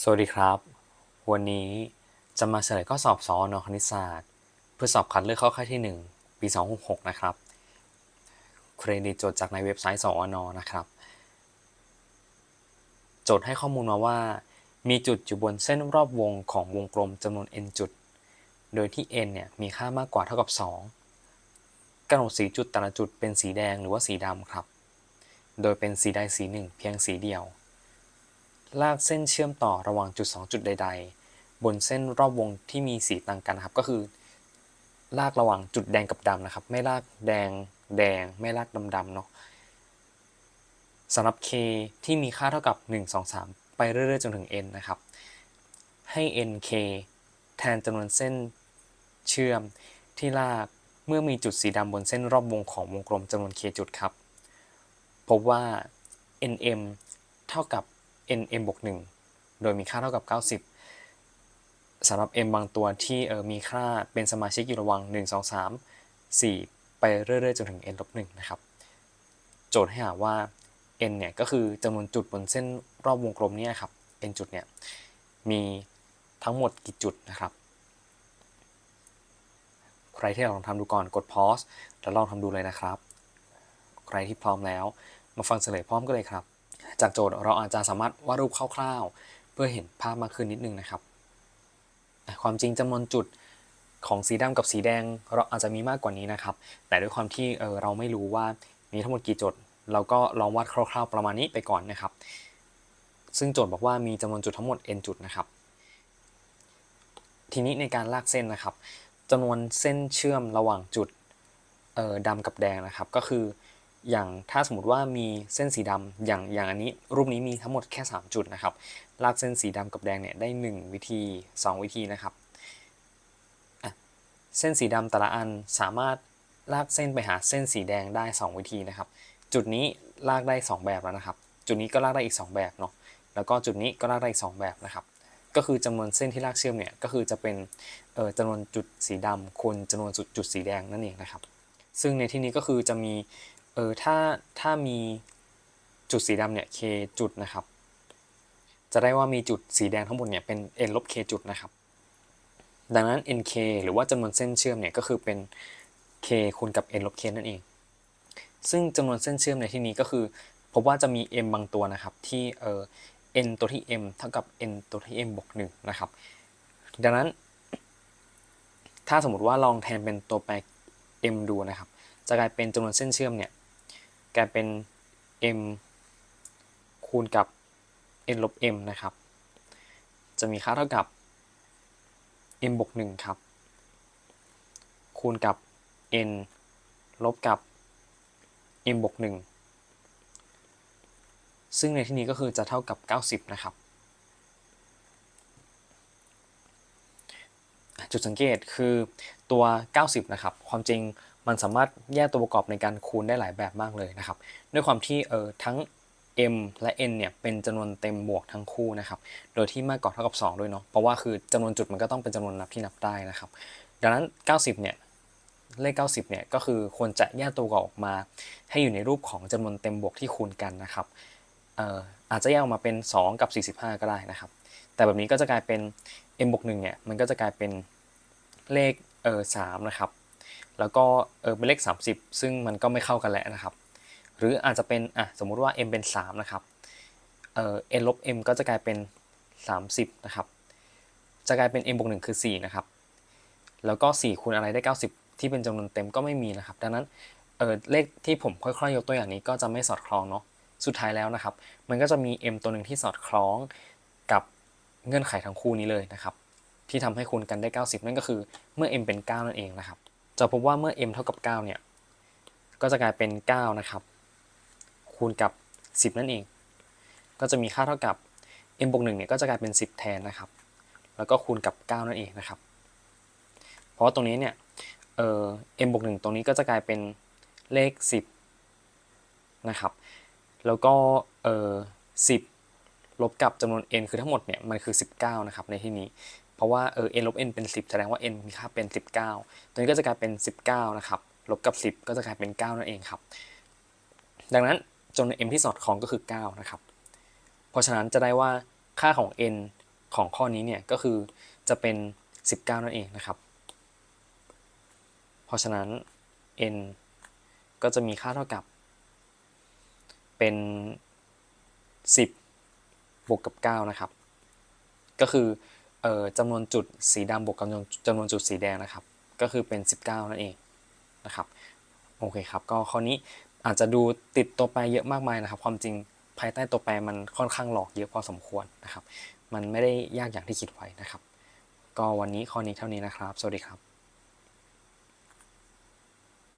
สวัสดีครับ วันนี้จะมาเฉลยข้อสอบสอนคณิตศาสตร์ เพื่อสอบคัดเลือกเข้าค่ายที่ 1 ปี 266 นะครับ เครดิตโจทย์จากในเว็บไซต์สอนนะครับ โจทย์ให้ข้อมูลมาว่า มีจุดอยู่บนเส้นรอบวงของวงกลมจำนวน n จุด โดยที่ n เนี่ยมีค่ามากกว่าเท่ากับ 2กำหนดสีจุดแต่ละจุดเป็นสีแดงหรือว่าสีดำครับ โดยเป็นสีใดสีหนึ่ง เพียงสีเดียว ลากเส้นเชื่อมต่อระหว่างจุด 2 จุดใด ๆ บนเส้นรอบวงที่มีสีต่างกันนะครับ ก็คือ ลากระหว่างจุดแดงกับดำนะครับ ไม่ลากแดงแดง ไม่ลากดำดำๆเนาะสำหรับ k ที่มีค่าเท่ากับ 1 2 3 ไปเรื่อยๆ จนถึง n นะครับ ให้ n k แทนจำนวนเส้นเชื่อมที่ลากเมื่อมีจุดสีดำบนเส้นรอบวงของวงกลมจำนวน k จุดครับ พบว่า nm เท่ากับ nm บวก1โดยมีค่าเท่ากับ 90สำหรับ m บางตัวที่เออมีค่าเป็นสมาชิกอยู่ระว่าง1 2 3 4 ไปเรื่อยๆจนถึง n ลบ1นะครับ โจทย์ให้หาว่า n เนี่ยก็คือจำนวนจุดบนเส้นรอบวงกลมเนี่ยครับ n จุดเนี่ยมีทั้งหมดกี่จุดนะครับ ใครที่ลองทำดูก่อนกด pause แล้วลองทำดูเลยนะครับ ใครที่พร้อมแล้ว มาฟังเฉลยพร้อมกันเลยครับ จากโจทย์เราอาจจะสามารถวาดรูปคร่าวๆ เพื่อเห็นภาพมากขึ้นนิดนึงนะครับ ความจริงจำนวนจุดของสีดำกับสีแดงเราอาจจะมีมากกว่านี้นะครับ แต่ด้วยความที่เเราไม่รู้ว่ามีทั้งหมดกี่จุดเราก็ลองวาดคร่าว ๆ ประมาณนี้ไปก่อนนะครับ ซึ่งโจทย์บอกว่ามีจำนวนจุดทั้งหมด n จุดนะครับ ทีนี้ในการลากเส้นนะครับจำนวนเส้นเชื่อมระหว่างจุดดำกับแดงนะครับ ก็คือ อย่างถ้าสมมติว่ามีเส้นสีดำอย่างอย่างอันนี้ รูปนี้มีทั้งหมดแค่ 3 จุดนะครับ ลากเส้นสีดำกับแดงเนี่ยได้ 1 วิธี 2 วิธีนะครับเส้นสีดำแต่ละอันสามารถลากเส้นไปหาเส้นสีแดงได้ 2 วิธีนะครับ จุดนี้ลากได้ 2 แบบแล้วนะครับ จุดนี้ก็ลากได้อีก 2 แบบเนาะแล้วก็จุดนี้ก็ลากได้อีก 2 แบบนะครับ ก็คือจำนวนเส้นที่ลากเชื่อมเนี่ยก็คือจะเป็นเอ่อจำนวนจุดสีดำคูณจำนวนจุดจุดสีแดงนั่นเองนะครับ ซึ่งในที่นี้ก็คือจะมี เออถ้าถ้ามีจุดสีดำเนี่ย k จุดนะครับ จะได้ว่ามีจุดสีแดงทั้งหมดเนี่ยเป็น n ลบ k จุดนะครับ ดังนั้น nk หรือว่าจำนวนเส้นเชื่อมเนี่ยก็คือเป็น k คูณกับ n ลบ k นั่นเอง ซึ่งจำนวนเส้นเชื่อมในที่นี้ก็คือพบว่าจะมี m บางตัวนะครับที่เออ n ตัวที่ m เท่ากับ n ตัวที่ m บวก1นะครับ ดังนั้น ถ้าสมมติว่าลองแทนเป็นตัวแปร m ดูนะครับ จะกลายเป็นจำนวนเส้นเชื่อมเนี่ย กลายเป็น m คูณกับ n ลบ m นะครับ จะมีค่าเท่ากับ m บวก1ครับ คูณกับ n ลบกับ m บวก1ซึ่งในที่นี้ก็คือจะเท่ากับ 90 นะครับ จุดสังเกตคือตัว 90 นะครับ ความจริง มันสามารถแยกตัวประกอบในการคูณได้หลายแบบมากเลยนะครับ ด้วยความที่เออทั้ง m และ n เนี่ยเป็นจำนวนเต็มบวกทั้งคู่นะครับ โดยที่มากกว่าเท่ากับ 2 ด้วยเนาะ เพราะว่าคือจำนวนจุดมันก็ต้องเป็นจำนวนนับที่นับได้นะครับ ดังนั้น 90 เนี่ย เลข 90 เนี่ยก็คือควรจะแยกตัวประกอบออกมา ให้อยู่ในรูปของจำนวนเต็มบวกที่คูณกันนะครับเอ่ออาจจะแยกออกมาเป็น 2 กับ 45 ก็ได้นะครับ แต่แบบนี้ก็จะกลายเป็น m บวก1เนี่ยมันก็จะกลายเป็นเลขเออ3นะครับ แล้วก็เออเป็นเลข 30 ซึ่งมันก็ไม่เข้ากันแล้วนะครับ หรืออาจจะเป็นอะสมมุติว่า m เป็น 3 นะครับเออ n ลบ m ก็จะกลายเป็น 30 นะครับ จะกลายเป็น m บวก1คือ 4 นะครับ แล้วก็ 4คูณอะไรได้ 90 ที่เป็นจำนวนเต็มก็ไม่มีนะครับ ดังนั้นเออเลขที่ผมค่อยๆ ยกตัวอย่างนี้ก็จะไม่สอดคล้องเนาะสุดท้ายแล้วนะครับ มันก็จะมี m ตัวหนึ่งที่สอดคล้องกับเงื่อนไขทั้งคู่นี้เลยนะครับ ที่ทำให้คูณกันได้ 90 นั่นก็คือเมื่อ m เป็น 9 นั่นเองนะครับ จะพบว่าเมื่อ m เท่ากับ 9 เนี่ย ก็จะกลายเป็น 9 นะครับ คูณกับ 10 นั่นเอง ก็จะมีค่าเท่ากับ m บวก1เนี่ยก็จะกลายเป็น 10 แทนนะครับ แล้วก็คูณกับ 9 นั่นเองนะครับ เพราะว่าตรงนี้เนี่ย เอ่อ m บวก1ตรงนี้ก็จะกลายเป็นเลข 10 นะครับ แล้วก็ เอ่อ 10 ลบกับจำนวน n คือทั้งหมดเนี่ย มันคือ 19 นะครับ ในที่นี้ ราะว่าเออ n ลบ n เป็น 10 แสดงว่า n มีค่าเป็น 19 ตัวนี้ก็จะกลายเป็น 19 นะครับ ลบกับ 10 ก็จะกลายเป็น 9 นั่นเองครับ ดังนั้นจำนวน m ที่สอดคล้องก็คือ 9 นะครับ เพราะฉะนั้นจะได้ว่าค่าของ n ของข้อนี้เนี่ยก็คือจะเป็น 19 นั่นเองนะครับ เพราะฉะนั้น n ก็จะมีค่าเท่ากับ เป็น 10 บวกกับ 9 นะครับ ก็คือ เอ่อจำนวนจุดสีดำบวกกับจำนวนจำนวนจุดสีแดงนะครับ ก็คือเป็น 19 นั่นเองนะครับโอเคครับก็ข้อนี้อาจจะดูติดตัวแปรเยอะมากมายนะครับ ความจริงภายใต้ตัวแปรมันค่อนข้างหลอกเยอะพอสมควรนะครับ มันไม่ได้ยากอย่างที่คิดไว้นะครับ ก็วันนี้ข้อนี้เท่านี้นะครับ สวัสดีครับ